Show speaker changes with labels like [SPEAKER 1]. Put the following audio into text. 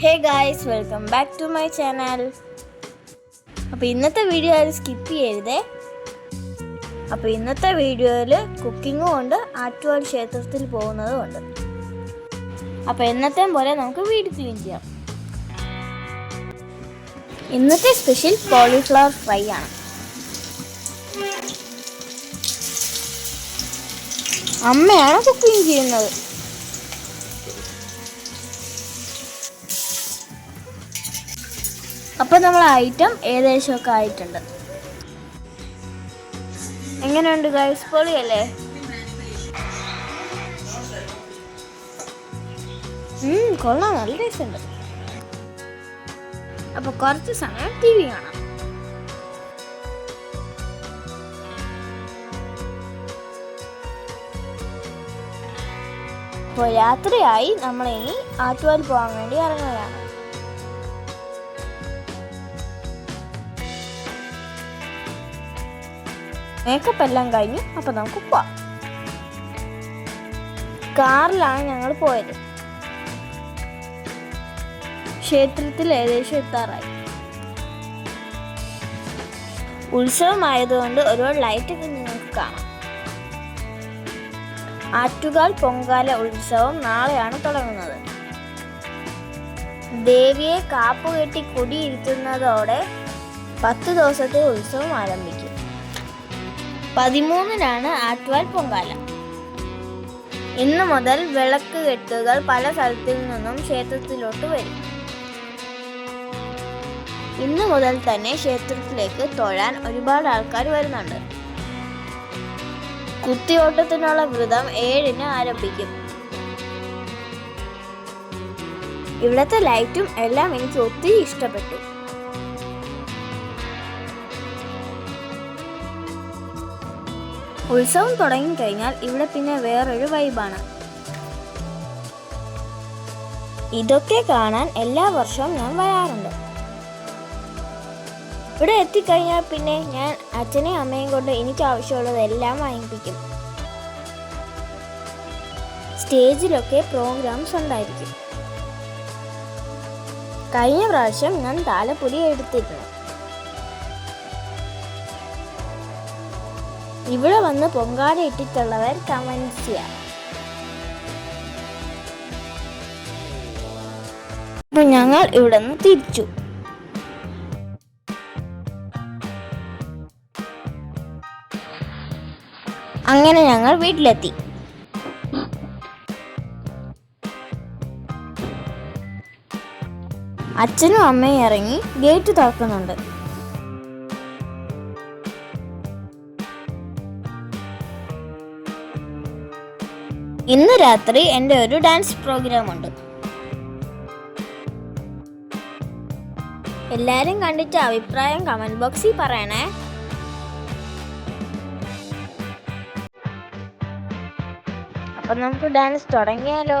[SPEAKER 1] Hey guys welcome back to my channel അപ്പോൾ ഇന്നത്തെ video ആരും സ്കിപ്പ് ചെയ്യരുതേ? അപ്പോൾ ഇന്നത്തെ വീഡിയോയിൽ കുക്കിങ്ങും ഉണ്ട് ആറ്റുവാൽ ക്ഷേത്രത്തിൽ പോകുന്നതും ഉണ്ട്. അപ്പോൾ എന്നത്തെ പോലെ നമുക്ക് വീട് ക്ലീൻ ചെയ്യാം. ഇന്നത്തെ സ്പെഷ്യൽ കോളിഫ്ലവർ ഫ്രൈ ആണ്. അമ്മയാണ് കുക്കിംഗ് ചെയ്യുന്നത്. അപ്പോൾ നമ്മൾ ഐറ്റം ഏകദേശമൊക്കെ ആയിട്ടുണ്ട്. എങ്ങനെയുണ്ട് ഗൈസ് പൊളിയല്ലേ? കൊള്ളാം. നല്ല ടേസ്റ്റ് അപ്പോൾ കുറച്ച് സമയം ടി വി കാണാം. അപ്പോൾ രാത്രിയായി. നമ്മളിനി ആറ്റുവാൽ പോകാൻ വേണ്ടി ഇറങ്ങുകയാണ്. മേക്കപ്പ് എല്ലാം കഴിഞ്ഞു അപ്പൊ നമുക്ക് പോവാം. കാറിലാണ് ഞങ്ങൾ പോയത്. ക്ഷേത്രത്തിൽ ഏകദേശം എത്താറായി. ഉത്സവമായതുകൊണ്ട് ഒരുപാട് ലൈറ്റൊക്കെ നിങ്ങൾക്ക് കാണാം. ആറ്റുകാൽ പൊങ്കാല ഉത്സവം നാളെയാണ് തുടങ്ങുന്നത്. ദേവിയെ കാപ്പുകെട്ടി കുടിയിരുത്തുന്നതോടെ പത്ത് ദിവസത്തെ ഉത്സവം ആരംഭിക്കും. പതിമൂന്നിനാണ് ആറ്റുവാൽ പൊങ്കാല. ഇന്ന് മുതൽ വിളക്ക് കെട്ടുകൾ പല സ്ഥലത്തിൽ നിന്നും ക്ഷേത്രത്തിലോട്ട് വരും. ഇന്ന് മുതൽ തന്നെ ക്ഷേത്രത്തിലേക്ക് തൊഴാൻ ഒരുപാട് ആൾക്കാർ വരുന്നുണ്ട്. കുത്തിയോട്ടത്തിനുള്ള വ്രതം ഏഴിന് ആരംഭിക്കും. ഇവിടത്തെ ലൈറ്റും എല്ലാം എനിക്ക് ഒത്തിരി ഇഷ്ടപ്പെട്ടു. ഉത്സവം തുടങ്ങിക്കഴിഞ്ഞാൽ ഇവിടെ പിന്നെ വേറൊരു വൈബാണ് ഇതൊക്കെ കാണാൻ എല്ലാ വർഷവും ഞാൻ വരാറുണ്ട്. ഇവിടെ എത്തിക്കഴിഞ്ഞാൽ പിന്നെ ഞാൻ അച്ഛനെയും അമ്മയും കൊണ്ട് എനിക്ക് ആവശ്യമുള്ളതെല്ലാം വാങ്ങിപ്പിക്കും. സ്റ്റേജിലൊക്കെ പ്രോഗ്രാംസ് ഉണ്ടായിരിക്കും. കഴിഞ്ഞ പ്രാവശ്യം ഞാൻ താലപ്പൊലി എടുത്തിരുന്നു. ഇവിടെ വന്ന് പൊങ്കാല ഇട്ടിട്ടുള്ളവർ കമൻസ് ചെയ്യാം. ഞങ്ങൾ ഇവിടെ നിന്ന് തിരിച്ചു. അങ്ങനെ ഞങ്ങൾ വീട്ടിലെത്തി. അച്ഛനും അമ്മയും ഇറങ്ങി ഗേറ്റ് തുറക്കുന്നുണ്ട്. ഇന്ന് രാത്രി എന്റെ ഒരു ഡാൻസ് പ്രോഗ്രാം ഉണ്ട് എല്ലാരും കണ്ടിട്ട് അഭിപ്രായം കമന്റ് ബോക്സിൽ പറയണേ. അപ്പൊ നമുക്ക് ഡാൻസ് തുടങ്ങിയാലോ?